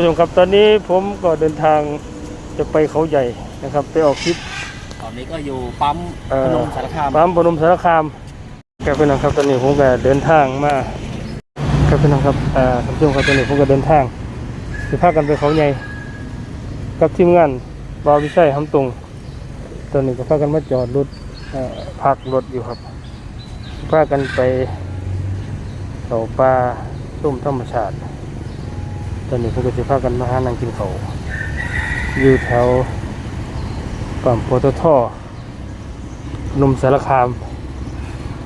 ผู้ชมครับตอนนี้ผมก็เดินทางจะไปเขาใหญ่นะครับ ไปออกคลิปตอนนี้ก็อยู่ปั๊มเอ่อพนมสารคามปั๊มพนมสารคามครับพี่น้องครับตอนนี้ผมก็เดินทางมาครับพี่น้องครับอ่าท่านผู้ชมครับตอนนี้ผมก็เดินทางจะพากันไปเขาใหญ่กับทีมงานบาววิชัยทำตรงตอนนี้ก็พากันมาจอดรถเอ่อพักรถอยู่ครับพากันไปเขาปลาต้มธรรมชาติ ตอนนี้ผมก็จะพากันมาหานั่งกินเขาอยู่แถวปั๊มปตทนมสารคาม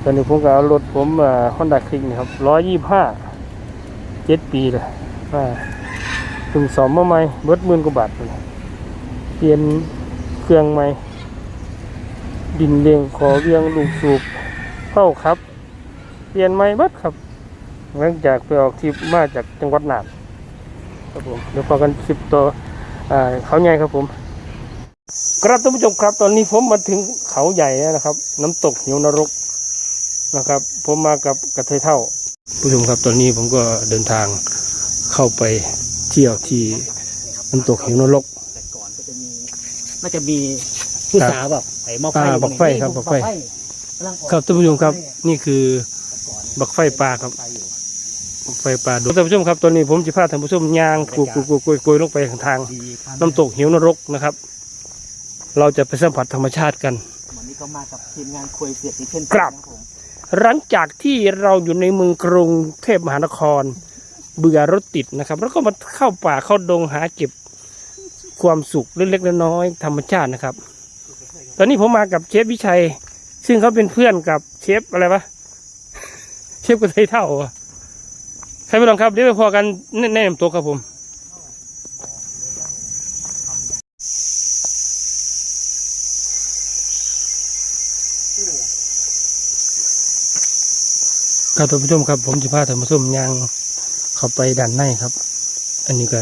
ตอนนี้ผมก็เอารถผมฮอนด้าคลิกนี่ครับร้อยยี่ห้าเจ็ดปีเลยว่าเพิ่งสอมมาใหม่เบิดหมื่นกว่าบาทเลยเปลี่ยนเครื่องใหม่ ดินเลียงขอเวียงลูกสูบเข้าครับ เปลี่ยนใหม่เบัดครับหลังจากไปออกทริปมาจากจังหวัดน่าน ครับผมเดี๋ยวพอกันคลิปตัวอ่าเขาใหญ่ครับผมครับท่านผู้ชมครับ ตอนนี้ผมมาถึงเขาใหญ่แล้วนะครับ น้ำตกเหวนรกนะครับ ผมมากับกระเทยเท่า ผู้ชมครับตอนนี้ผมก็เดินทางเข้าไปเที่ยวที่น้ำตกเหวนรกแต่ก่อนก็จะมีน่าจะมีผู้สาวแบบไอ้หม้อไฟอ่าบักไฟครับบักไฟกำลังออกครับท่านผู้ชมครับ นี่คือบักไฟปลาครับ ไฟอยู่บักไฟปลาดูท่านผู้ชมครับตอนนี้ผมจะพาท่านผู้ชมย่างกุยกุยกุยกุยกุยลงไปทางทางดีครับน้ำตกเหวนรกนะครับ เราจะไปสัมผัสธรรมชาติกันวันนี้ก็มากับทีมงานคุยเสียดอีกเช่นครับนะผมหลังจากที่เราอยู่ในเมืองกรุงเทพมหานคร เบื่อรถติดนะครับ แล้วก็มาเข้าป่าเข้าดงหาเก็บความสุขเล็กๆน้อยๆธรรมชาตินะครับ ตอนนี้ผมมากับเชฟวิชัย ซึ่งเขาเป็นเพื่อนกับเชฟอะไรวะเชฟกระเทยเท่าอะใครไปลองครับเดี๋ยวไปพอกันแนะแนะนำตัวครับผมครับท่านผู้ชมครับ ผมจะพาท่านผู้ชมย่างเข้าไปด้านในครับ อันนี้ก็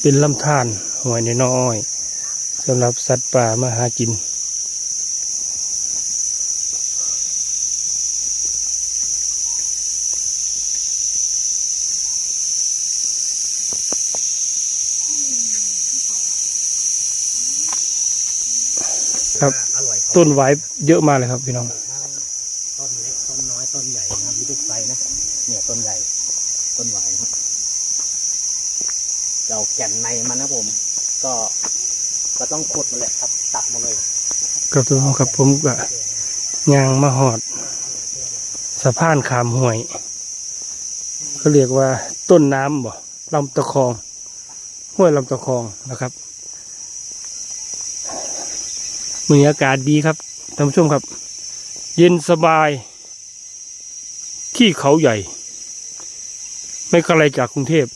เป็นลำธารหอยน้อยสำหรับสัตว์ป่ามาหากิน ครับ อร่อยครับต้นไว้เยอะมากเลยครับพี่น้อง ต้นเล็กต้นน้อยต้นใหญ่นะครับมีทุกไซส์นะเนี่ยต้นใหญ่ ต้นหวายนะครับเราแก่นในมันนะผม ก็ก็ต้องขุดมาเลยครับ ตัดมาเลยกับตัวผมครับผมก็ย่างมาหอดสะพานขามห่วยเขาเรียกว่าต้นน้ำบ่ลำตะคอง ห้วยลำตะคองนะครับ มืออากาศดีครับท่านผู้ชมครับ เย็นสบาย ที่เขาใหญ่ ไม่ไกลจากกรุงเทพ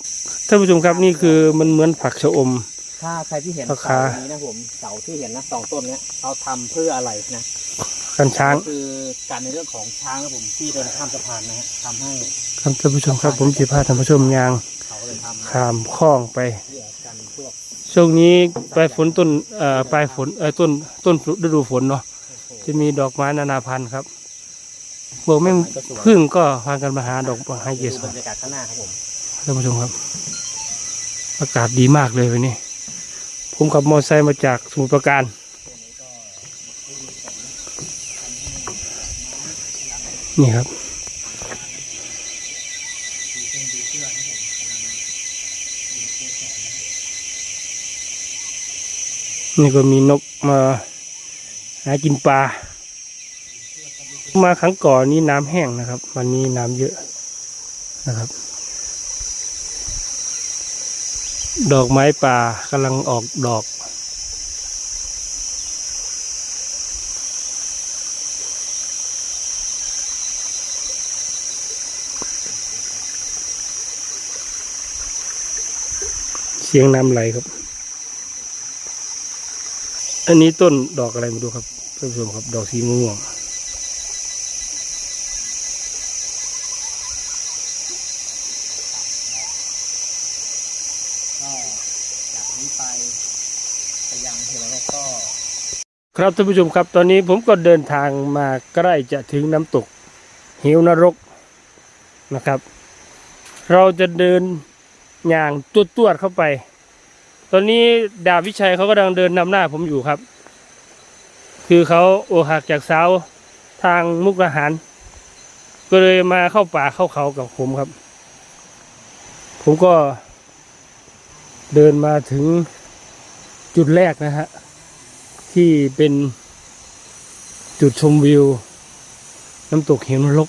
ท่านผู้ชมครับนี่คือมันเหมือนผักชะอม ถ้าใครที่เห็นราเสาคานี้นะผมเสาที่เห็นนะสองต้นเนี้ยเขาทำเพื่ออะไรนะกันช้างก็คือการในเรื่องของช้างนะผมที่เดินข้ามสะพานนะฮะทำให้ครับท่านผู้ชมครับ ผมจะพาท่านผู้ชมยางเขาเลยทำนะข้ามคลองไป เพื่อกันพวก ช่วงนี้ปลายฝนต้นเอ่อปลายฝนเอ่อต้นต้นฤดูฝนเนาะจะมีดอกไม้นานาพันธุ์ครับพวกแม่งพึ่งก็พากันมาหาดอกไม้เกสดูบรรรยากาศข้างหน้าครับผมท่านผู้ชมครับ อากาศดีมากเลยวันนี้ผมขับมอเตอร์ไซค์มาจากสมุทรปราการนี่ครับ นี่ก็มีนกมาหากินปลา มาครั้งก่อนนี้น้ำแห้งนะครับ วันนี้น้ำเยอะนะครับ ดอกไม้ป่ากำลังออกดอกเสียงน้ำไหลครับ อันนี้ต้นดอกอะไรมาดูครับท่านผู้ชมครับดอกสีม่วงก็จากนี้ไปไปยังเฮลแล้วก็ครับท่านผู้ชมครับตอนนี้ผมก็เดินทางมาใกล้จะถึงน้ำตกเหวนรกนะครับ เราจะเดินอย่างตัวตวดๆเข้าไป ตอนนี้ดาบวิชัยเขากำลังเดินนำหน้าผมอยู่ครับ คือเขาโอหักจากสาวทางมุกดาหาร ก็เลยมาเข้าป่าเข้าเขากับผมครับ ผมก็เดินมาถึงจุดแรกนะฮะ ที่เป็นจุดชมวิว น้ำตกเหวนรก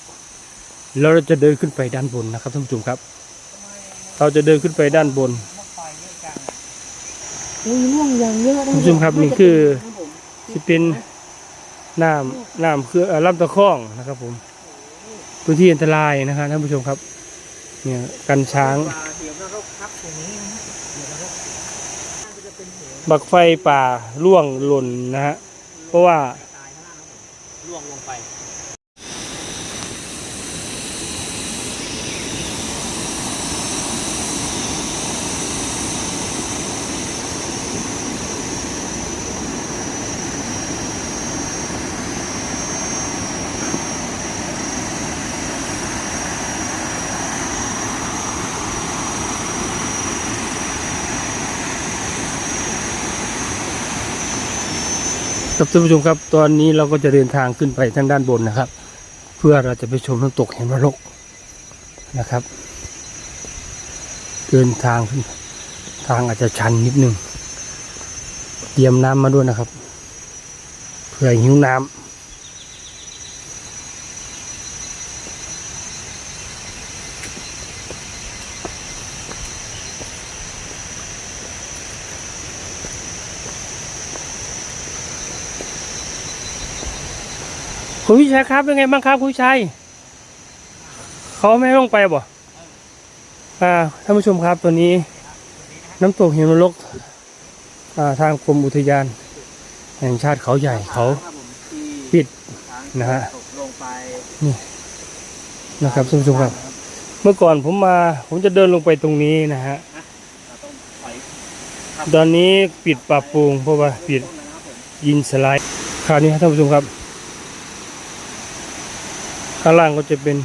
แล้วเราจะเดินขึ้นไปด้านบนนะครับท่านผู้ชมครับ เราจะเดินขึ้นไปด้านบน อุ้ยม่วงอย่างเยอะท่านผู้ชมครับนี่คือที่เป็นน้ำน้ำคือเอ่อลำตะคองนะครับ ผมพื้นที่อันตรายนะครับท่านผู้ชมครับ เนี่ยกันช้างเดี๋ยวเราพักตรงนี้นะฮะเดี๋ยวเราจะเป็นเหวบักไฟป่าร่วงหล่นนะฮะเพราะว่าตายข้างล่างครับผมล่วงลงไป ครับท่านผู้ชมครับ ตอนนี้เราก็จะเดินทางขึ้นไปทางด้านบนนะครับ เพื่อเราจะไปชมน้ำตกเห็นวรกนะครับ เดินทางขึ้นทางอาจจะชันนิดนึง เตรียมน้ำมาด้วยนะครับเผื่อหิวน้ำ คุณวิชัยครับเป็นไงบ้างครับคุณวิชัยเขาไม่ให้ลงไปบ่อ่าท่านผู้ชมครับตอนนี้ น้ำตกหิมะลกอ่าทางกรมอุทยาน แห่งชาติเขาใหญ่เขาปิดนะฮะตกลงไปนะครับท่านผู้ชมครับ เมื่อก่อนผมมา ผมจะเดินลงไปตรงนี้นะฮะตอนนี้ปิดปรับปรุงเพราะว่าปิดยินสไลด์คราวนี้ครับท่านผู้ชมครับ ข้างล่างก็จะเป็น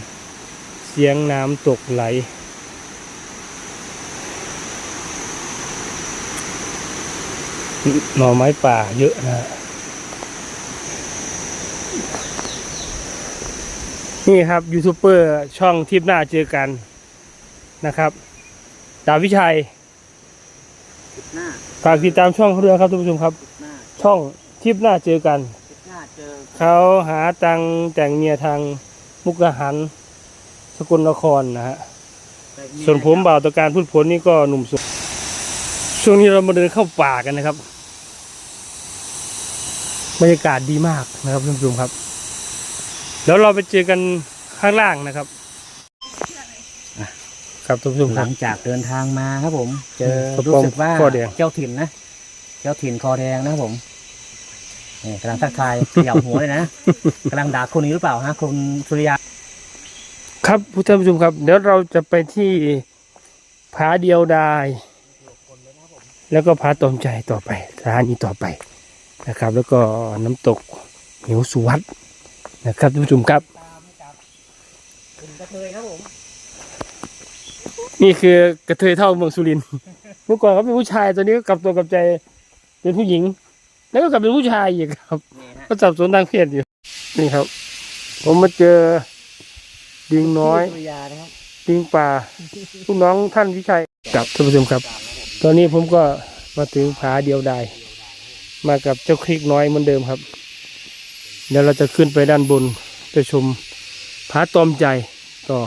เสียงน้ำตกไหล หน่อไม้ป่าเยอะนะฮะนี่ครับยูทูบเบอร์ช่องทิปหน้าเจอกันนะครับดาวิชัยหน้าฝากติดตามช่องเขาด้วยครับท่านผู้ชมครับหน้าช่องทิปหน้าเจอกันหน้าเจอเขาหาตังค์แต่งเมียทาง มุกดาหารสกลนครนะฮะ ส่วนผมบ่าวตะการพืชผลนี่ก็หนุ่มสุดช่วงนี้เรามาเดินเข้าป่ากันนะครับ บรรยากาศดีมากนะครับท่านผู้ชมครับ แล้วเราไปเจอกันข้างล่างนะครับ ครับท่านผู้ชมหครัลับ งจากเดินทางมาครับผม เจอกระรู้ป๋องสึกว่าคอแดง เจ้าถิ่นนะ เจ้าถิ่นคอแดงนะครับผม นี่กำลังทักทายขยับหัวเลยนะกำลังด่าคนนี้หรือเปล่าฮะคุณสุริยา ครับท่านผู้ชมครับ เดี๋ยวเราจะไปที่ผาเดียวดาย แล้วก็ผาตอมใจต่อไปสถานีต่อไปนะครับ แล้วก็น้ำตกเหวสุวัตนะครับท่านผู้ชมครับคุณกระเทยครับผมนี่คือกระเทยเท่าเมืองสุรินทร์เมื่อก่อนเขาเป็นผู้ชายตอนนี้ก็กลับตัวกลับใจเป็นผู้หญิง แล้วก็กลับเป็นผู้ชายอีกครับนี่ฮะก็สับสนทางเพศอยู่ นี่ครับ ผมมาเจอดิงน้อยสุริยานะครับดิงป่าลูกน้องท่านวิชัยกับท่านผู้ชมครับ ตอนนี้ผมก็มาถึงผาเดียวดาย มากับเจ้าคลิกน้อยเหมือนเดิมครับ เดี๋ยวเราจะขึ้นไปด้านบนไปชมผาตอมใจต่อ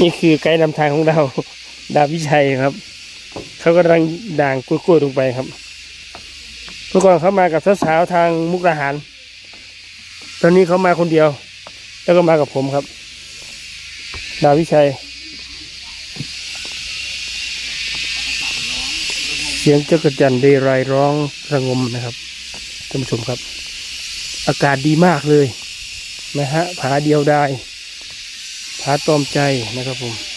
นี่คือไกด์นำทางของเรา ดาบวิชัยครับ เขากำลังด่างกล้วยๆลงไปครับเมื่อก่อนเขามากับสาวๆทางมุกดาหาร ตอนนี้เขามาคนเดียว แล้วก็มากับผมครับ ดาวิชัย เสียงเจ้ากระจันเดรายร้องระงมนะครับท่านผู้ชมครับ อากาศดีมากเลย นะฮะผาเดียวได้ผาตอมใจนะครับผม